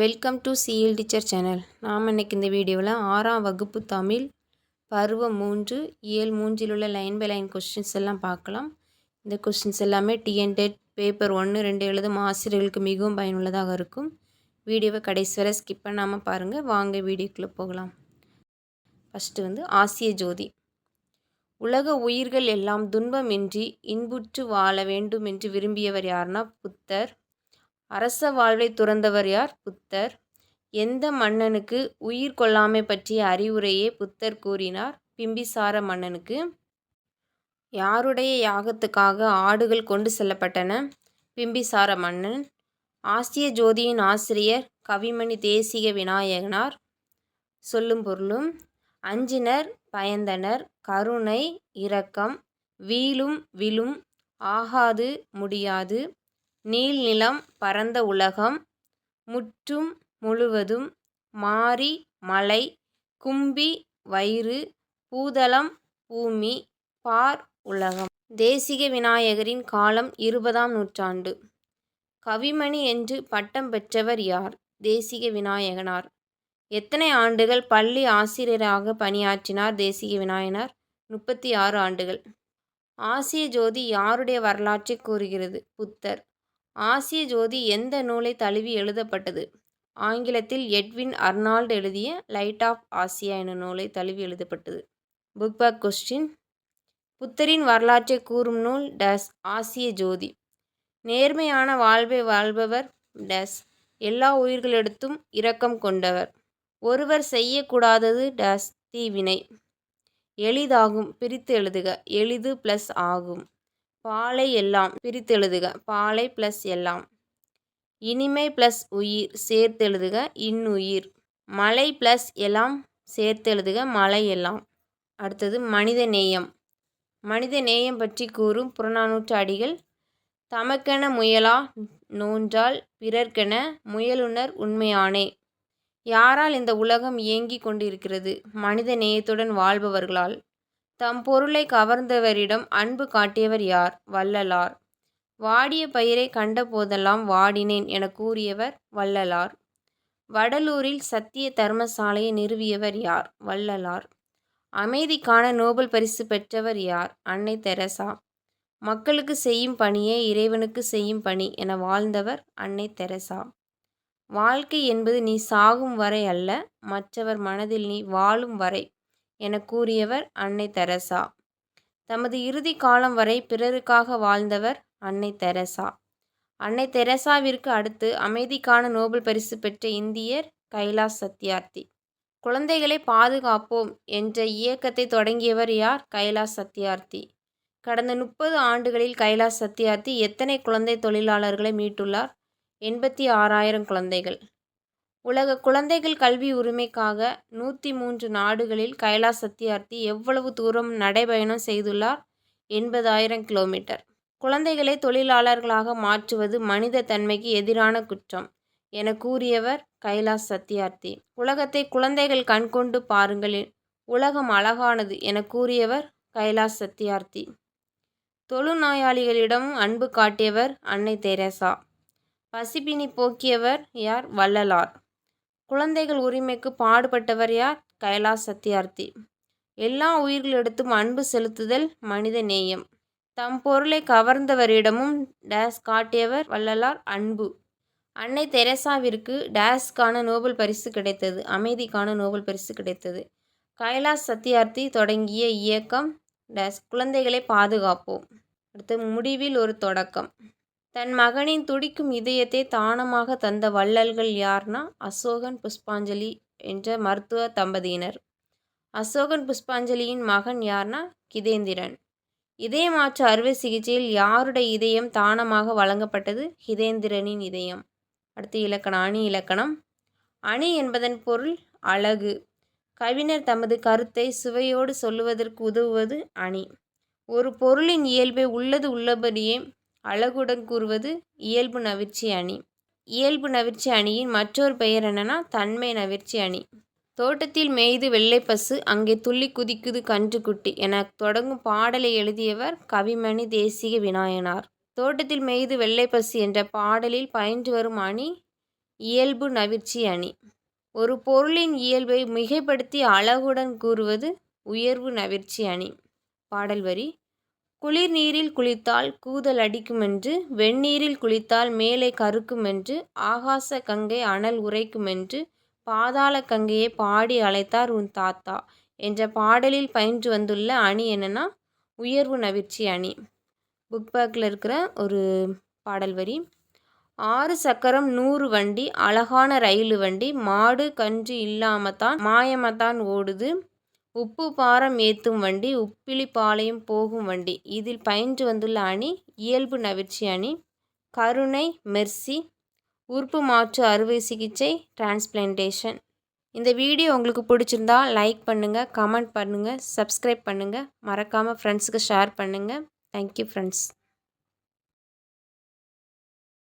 Welcome to CL teacher channel நாம் இன்னைக்கு இந்த வீடியோவில் ஆறாம் வகுப்பு தமிழ் பருவம் மூன்று இயல் மூன்றில் உள்ள லைன் பை லைன் கொஸ்டின்ஸ் எல்லாம் பார்க்கலாம். இந்த கொஸ்டின்ஸ் எல்லாமே டிஎன்டெட் பேப்பர் ஒன்று ரெண்டு எழுதும் ஆசிரியர்களுக்கு மிகவும் பயனுள்ளதாக இருக்கும். வீடியோவை கடைசி வரை ஸ்கிப் பண்ணாமல் பாருங்கள் வாங்க வீடியோக்குள்ளே போகலாம். ஃபஸ்ட்டு வந்து ஆசிய ஜோதி. உலக உயிர்கள் எல்லாம் துன்பமின்றி இன்புற்று வாழ வேண்டும் என்று விரும்பியவர் யாருன்னா புத்தர் அரச வாழ்வை துறந்தவர் யார்? புத்தர். எந்த மன்னனுக்கு உயிர் கொள்ளாமை பற்றிய அறிவுரையே புத்தர் கூறினார். பிம்பிசார மன்னனுக்கு. யாருடைய யாகத்துக்காக ஆடுகள் கொண்டு செல்லப்பட்டன? பிம்பிசார மன்னன். ஆசிய ஜோதியின் ஆசிரியர் கவிமணி தேசிக விநாயகனார். சொல்லும் பொருளும் அஞ்சினர் பயந்தனர். கருணை இரக்கம் வீழும் விழும் ஆகாது முடியாது. நீள்நிலம் பரந்த உலகம் முற்றும் முழுவதும் மாரி மலை கும்பி வயிறு பூதளம் பூமி பார் உலகம். தேசிக விநாயகரின் காலம் இருபதாம் நூற்றாண்டு. கவிமணி என்று பட்டம் பெற்றவர் யார்? தேசிக விநாயகனார். எத்தனை ஆண்டுகள் பள்ளி ஆசிரியராக பணியாற்றினார் தேசிக விநாயகனார்? முப்பத்தி ஆறு ஆண்டுகள். ஆசிய ஜோதி யாருடைய வரலாற்றை கூறுகிறது? புத்தர். ஆசிய ஜோதி எந்த நூலை தழுவி எழுதப்பட்டது? ஆங்கிலத்தில் எட்வின் அர்னால்டு எழுதிய லைட் ஆஃப் ஆசியா எனும் நூலை தழுவி எழுதப்பட்டது. Book back question. புத்தரின் வரலாற்றை கூறும் நூல் டஸ் ஆசிய ஜோதி. நேர்மையான வாழ்வை வாழ்பவர் டஸ் எல்லா உயிர்களிடத்தும் இரக்கம் கொண்டவர். ஒருவர் செய்யக்கூடாதது டஸ் தீவினை. எளிதாகும் பிரித்து எழுதுக. எளிது ப்ளஸ் ஆகும். பாலை எல்லாம் பிரித்து எழுதுக. பாலை ப்ளஸ் எல்லாம். இனிமை ப்ளஸ் உயிர் சேர்த்து எழுதுக. இன்னுயிர். மலை ப்ளஸ் எல்லாம் சேர்த்து எழுதுக. மலை எல்லாம் அடுத்தது மனித நேயம். மனித நேயம் பற்றி கூறும் புறநானூற்று அடிகள். தமக்கென முயலா நோன்றால் பிறர்க்கென முயலுனர் உண்மையானே. யாரால் இந்த உலகம் இயங்கிக் கொண்டிருக்கிறது? மனித நேயத்துடன் வாழ்பவர்களால். தம் பொருளை கவர்ந்தவரிடம் அன்பு காட்டியவர் யார்? வள்ளலார். வாடிய பயிரை கண்ட போதெல்லாம் வாடினேன் என கூறியவர் வள்ளலார். வடலூரில் சத்திய தர்மசாலையை நிறுவியவர் யார்? வள்ளலார். அமைதிக்கான நோபல் பரிசு பெற்றவர் யார்? அன்னை தெரசா. மக்களுக்கு செய்யும் பணியே இறைவனுக்கு செய்யும் பணி என வாழ்ந்தவர் அன்னை தெரசா. வாழ்க்கை என்பது நீ சாகும் வரை அல்ல மற்றவர் மனதில் நீ வாழும் வரை என கூறியவர் அன்னை தெரசா. தமது இறுதி காலம் வரை பிறருக்காக வாழ்ந்தவர் அன்னை தெரசா. அன்னை தெரசாவிற்கு அடுத்து அமைதிக்கான நோபல் பரிசு பெற்ற இந்தியர் கைலாஸ் சத்யார்த்தி. குழந்தைகளை பாதுகாப்போம் என்ற இயக்கத்தை தொடங்கியவர் யார்? கைலாஸ் சத்யார்த்தி. கடந்த முப்பது ஆண்டுகளில் கைலாஸ் சத்யார்த்தி எத்தனை குழந்தை தொழிலாளர்களை மீட்டுள்ளார்? எண்பத்தி ஆறாயிரம் குழந்தைகள். உலக குழந்தைகள் கல்வி உரிமைக்காக நூற்றி மூன்று நாடுகளில் கைலாஸ் சத்யார்த்தி எவ்வளவு தூரம் நடைபயணம் செய்துள்ளார்? எண்பதாயிரம் கிலோமீட்டர். குழந்தைகளை தொழிலாளர்களாக மாற்றுவது மனித தன்மைக்கு எதிரான குற்றம் என கூறியவர் கைலாஸ் சத்யார்த்தி உலகத்தை குழந்தைகள் கண்கொண்டு பாருங்கள் உலகம் அழகானது என கூறியவர் கைலாஸ் சத்யார்த்தி தொழுநோயாளிகளிடம் அன்பு காட்டியவர் அன்னை தெரசா. பசிப்பினி போக்கியவர் யார்? வள்ளலார். குழந்தைகள் உரிமைக்கு பாடுபட்டவர் யார்? கைலாஸ் சத்யார்த்தி. எல்லா உயிர்களிடத்தும் அன்பு செலுத்துதல் மனித நேயம். தம் பொருளை கவர்ந்தவரிடமும் டேஸ் காட்டியவர் வள்ளலார் அன்பு. அன்னை தெரசாவிற்கு டேஸ்க்கான நோபல் பரிசு கிடைத்தது. அமைதிக்கான நோபல் பரிசு கிடைத்தது. கைலாஸ் சத்யார்த்தி தொடங்கிய இயக்கம் டேஸ் குழந்தைகளை பாதுகாப்போம். அடுத்து முடிவில் ஒரு தொடக்கம். தன் மகனின் துடிக்கும் இதயத்தை தானமாக தந்த வள்ளல்கள் யார்னா அசோகன் புஷ்பாஞ்சலி என்ற மருத்துவ தம்பதியினர். அசோகன் புஷ்பாஞ்சலியின் மகன் யார்னா கிதேந்திரன். இதயமாற்று அறுவை சிகிச்சையில் யாருடைய இதயம் தானமாக வழங்கப்பட்டது? ஹிதேந்திரனின் இதயம். அடுத்து இலக்கணம். அணி இலக்கணம். அணி என்பதன் பொருள் அழகு. கவிஞர் தமது கருத்தை சுவையோடு சொல்லுவதற்கு உதவுவது அணி. ஒரு பொருளின் இயல்பை உள்ளது உள்ளபடியே அழகுடன் கூறுவது இயல்பு நவிற்சி அணி. இயல்பு நவிர்ச்சி அணியின் மற்றொரு பெயர் என்னன்னா தன்மை நவிர்ச்சி அணி. தோட்டத்தில் மேய்து பசு அங்கே துள்ளி குதிக்குது கன்றுக்குட்டி என தொடங்கும் பாடலை எழுதியவர் கவிமணி தேசிக விநாயனார். தோட்டத்தில் மேய்து பசு என்ற பாடலில் பயின்று வரும் அணி இயல்பு நவிர்ச்சி அணி. ஒரு பொருளின் இயல்பை மிகைப்படுத்தி அழகுடன் கூறுவது உயர்வு நவிர்ச்சி அணி. பாடல் வரி குளிர் நீரில் குளித்தால் கூதல் அடிக்குமென்று வெந்நீரில் குளித்தால் மேலே கருக்குமென்று ஆகாச கங்கை அனல் உரைக்குமென்று பாதாள கங்கையை பாடி அழைத்தார் உன் தாத்தா என்ற பாடலில் பயின்று வந்துள்ள அணி என்னென்னா உயர்வு நவிர்ச்சி அணி. புக் பேக்கில் இருக்கிற ஒரு பாடல் வரி. ஆறு சக்கரம் நூறு வண்டி அழகான ரயிலு வண்டி மாடு கன்று இல்லாமத்தான் மாயமாத்தான் ஓடுது. உப்பு பாரம் ஏற்றும் வண்டி உப்பிலிப்பாளையம் போகும் வண்டி. இதில் பயின்று வந்துள்ள அணி இயல்பு நவிற்சி அணி கருணை மெர்சி உறுப்பு மாற்று அறுவை சிகிச்சை டிரான்ஸ்பிளான்டேஷன். இந்த வீடியோ உங்களுக்கு பிடிச்சிருந்தா லைக் பண்ணுங்கள் கமெண்ட் பண்ணுங்கள் சப்ஸ்கிரைப் பண்ணுங்கள் மறக்காமல் ஃப்ரெண்ட்ஸுக்கு ஷேர் பண்ணுங்கள் தேங்க்யூ ஃப்ரெண்ட்ஸ்